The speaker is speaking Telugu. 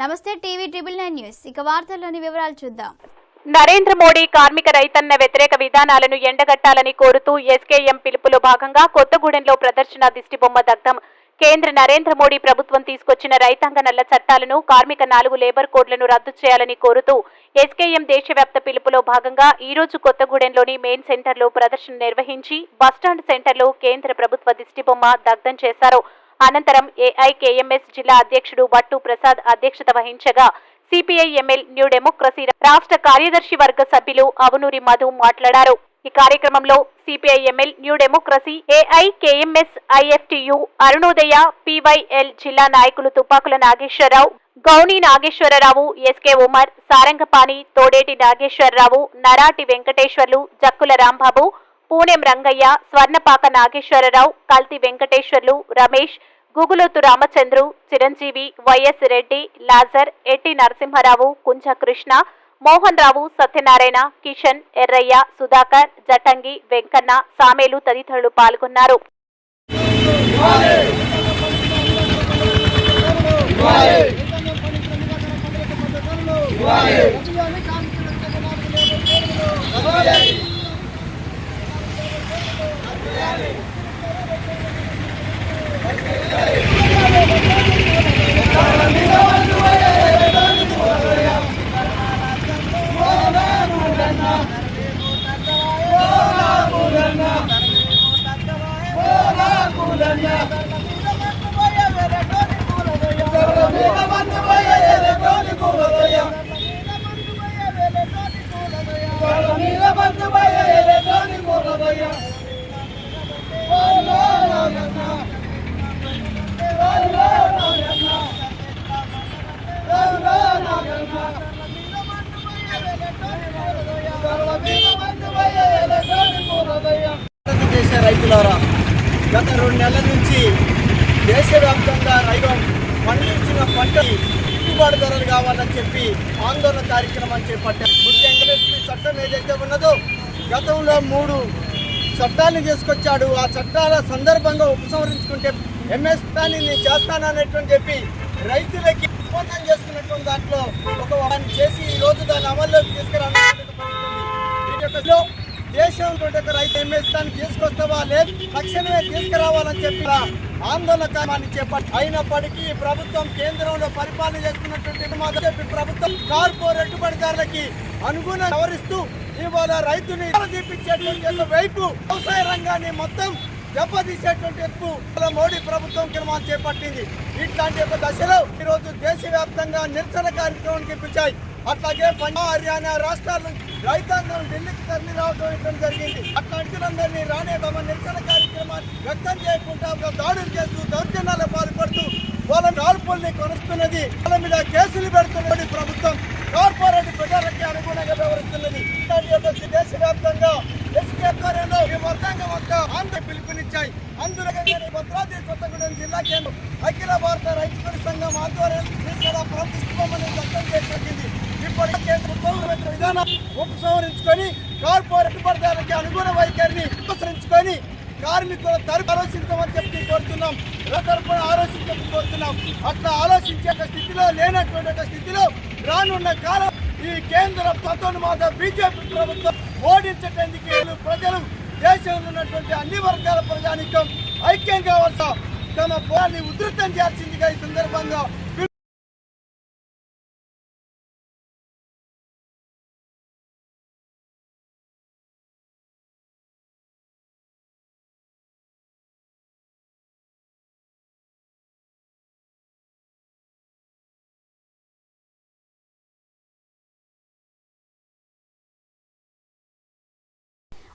నమస్తే టీవీ ట్రిబుల్ నైన్ న్యూస్. ఇక వార్తల్లోని వివరాలు చూద్దాం. నరేంద్ర మోడీ కార్మిక రైతన్న వ్యతిరేక విధానాలను ఎండగట్టాలని కోరుతూ ఎస్కేఎం పిలుపులో భాగంగా కొత్తగూడెంలో ప్రదర్శన దిష్టిబొమ్మ దగ్ధం. కేంద్ర నరేంద్ర మోడీ ప్రభుత్వం తీసుకొచ్చిన రైతాంగ నల్ల చట్టాలను కార్మిక నాలుగు లేబర్ కోడ్లను రద్దు చేయాలని కోరుతూ ఎస్కేఎం దేశవ్యాప్త పిలుపులో భాగంగా ఈ రోజు కొత్తగూడెంలోని మెయిన్ సెంటర్లో ప్రదర్శన నిర్వహించి బస్టాండ్ సెంటర్లో కేంద్ర ప్రభుత్వ దిష్టిబొమ్మ దగ్ధం చేశారు. అనంతరం ఏఐకేఎంఎస్ జిల్లా అధ్యక్షుడు భట్టు ప్రసాద్ అధ్యక్షత వహించగా సిపిఐ ఎంఎల్ న్యూ డెమోక్రసీ రాష్ట్ర కార్యదర్శి వర్గ సభ్యులు అవునూరి మధు మాట్లాడారు. ఈ కార్యక్రమంలో CPI ML new democracy AIKMS IFTU Arunodaya PYL జిల్లా నాయకులు తుపాకుల నాగేశ్వరరావు గౌని నాగేశ్వరరావు ఎస్కే ఉమర్ సారంగపాణి తోడేటి నాగేశ్వరరావు నరాటి వెంకటేశ్వర్లు జక్కుల రాంబాబు పూణెం రంగయ్య స్వర్ణపాక నాగేశ్వరరావు కల్తి వెంకటేశ్వర్లు రమేష్ గుగులోతు రామచంద్రు చిరంజీవి వైఎస్ రెడ్డి లాజర్ ఎట్టి నరసింహారావు కుంజ కృష్ణ మోహన్ రావు సత్యనారాయణ కిషన్ ఎర్రయ్య సుధాకర్ జటంగి వెంకన్న సామేలు తదితరులు పాల్గొన్నారు. భారతదేశ రైతులారా గత రెండు నెలల నుంచి దేశవ్యాప్తంగా రైతు పండించిన పంట గిట్టుబాటు ధరలు కావాలని చెప్పి ఆందోళన కార్యక్రమం చేపట్టారు. ముఖ్యంగా చట్టం ఏదైతే ఉన్నదో గతంలో మూడు చట్టాలను తీసుకొచ్చాడు ఆ చట్టాల సందర్భంగా ఉపసంహరించుకుంటే ఎంఎస్పీని నేను చేస్తాననేటువంటి చెప్పి రైతులకి ఒప్పందం చేసుకున్నటువంటి దాంట్లో ఒక వారిని చేసి ఈ రోజు దాన్ని అమల్లోకి తీసుకురావాలనేటువంటి దేశం యొక్క రైతు ఎంఎస్టాన్ని తీసుకొస్తావా లేదు? తక్షణమే తీసుకురావాలని చెప్పి ఆందోళన కార్యక్రమాన్ని చేపట్టి అయినప్పటికీ ప్రభుత్వం కేంద్రంలో పరిపాలన చేస్తున్నటువంటి చెప్పి ప్రభుత్వం కార్పొరేట్ పెట్టుబడిదారులకి అనుగుణంగా వివరిస్తూ ఇవాళ రైతుని తీపించేటువంటి వైపు వ్యవసాయ రంగాన్ని మొత్తం దెబ్బతీసేటువంటి ఎత్తు మోడీ ప్రభుత్వం క్రమాలు చేపట్టింది. ఇట్లాంటి ఒక దశలో ఈ రోజు దేశవ్యాప్తంగా నిరసన కార్యక్రమానికి పిలిచాయి. అట్లాగే పంజాబ్ హర్యానా రాష్ట్రాల నుంచి రైతాంగం ఢిల్లీకి తరలి రావడం జరిగింది. అట్లాంటి రానే తమ నిరసన కార్యక్రమాన్ని వ్యక్తం చేయకుండా దాడులు చేస్తూ దౌర్జన్యాలు పాల్పడుతూ వాళ్ళ కాల్పుల్ని కొనుస్తున్నది వాళ్ళ మీద కేసులు పెడుతున్నది ప్రభుత్వం. కార్పొరేట్ ప్రజలకి అనుగుణంగా వ్యవహరిస్తున్నది ఇట్లాంటి యొక్క దేశవ్యాప్తంగా ఎస్కే ఆధ్వర్యంలో ఈ వర్గాంగం అంతా ఆంధ్ర పిలుపునిచ్చాయి అందులో భద్రాద్రి కొత్తగూడెం జిల్లా కేంద్రం. అఖిల భారత రైతు సంఘం ఆధ్వర్యంలో ఇక్కడ ప్రతిష్టమని చేసినట్టింది చేపట్టింది ఇప్పటికే కేంద్ర ప్రభుత్వం విధానం ఉపసంహరించుకొని కార్పొరేట్ వర్గాలకి అనుగుణ వైఖరిని ఉపసరించుకొని కార్మికుల తరపు ఆలోచించమని చెప్పి కోరుతున్నాం. తరపున ఆలోచించమని కోరుతున్నాం. అట్లా ఆలోచించే ఒక స్థితిలో లేనటువంటి ఒక స్థితిలో రానున్న కాలం ఈ కేంద్ర తత్వనుమాత బీజేపీ ప్రభుత్వం ఓడించడానికి ప్రజలు దేశంలో ఉన్నటువంటి అన్ని వర్గాల ప్రజానికం ఐక్యం కావాల్సిన తమ పోరాన్ని ఉధృతం చేయాల్సిందిగా ఈ సందర్భంగా